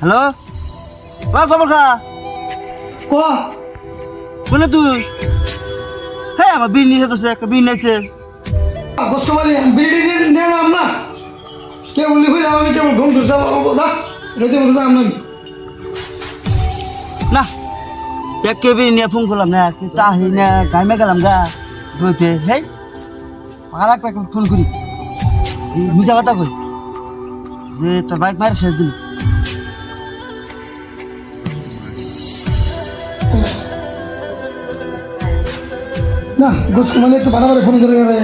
Hello? ও খবর খা ক বলে তুই। হ্যাঁ আমার বিন নিয়ে যেতেছে একটা বিন নিয়েছে। মালি বিড়ি নিয়ে নাম না। কে বলি হইলে আমি কেবল ঘুম ধরছে না রেতে মতো যাম না না এক কে বিন নিয়ে ফোন করলাম না আহি না গাইমে গেলাম গা বইতে হেই আর একটা ফোন করি। মিশা কথা কই যে তোর বাইক মারে শেষ দিন না গোস কুমালি একটু বারবার ফোন করে গেছে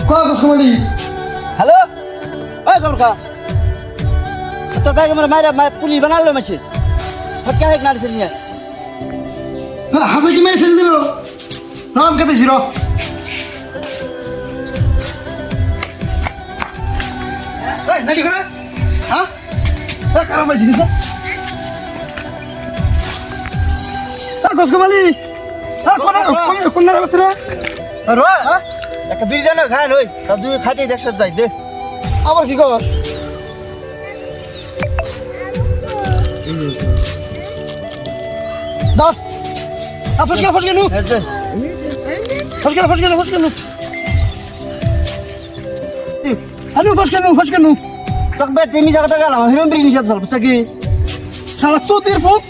ক গোস কুমালি হ্যালো? ওই খা তোর বাইক আমার মায়ের মায়ের পুলিশ বানালো মাসে। ফটকা হেক নাড়ছে নিয়ে। হাসে কি মেরে সেজে দিল? নাম কেটে ছিল নাটি করে হ্যাঁ? কারণ পাইছি দিছে এই গোস কুমালি এই কোন একটা খায় তুই খাইতে দেখছ যাই দে। আবার কি কর? দাও আ ফসকে ফসকে নু এই দে। ফসকে ফসকে নু ফসকে নু আলু ফসকে নু ফসকে নু তোকে বেতে মিশা গেলাম হিরোম কি? শালা তোদের ফুক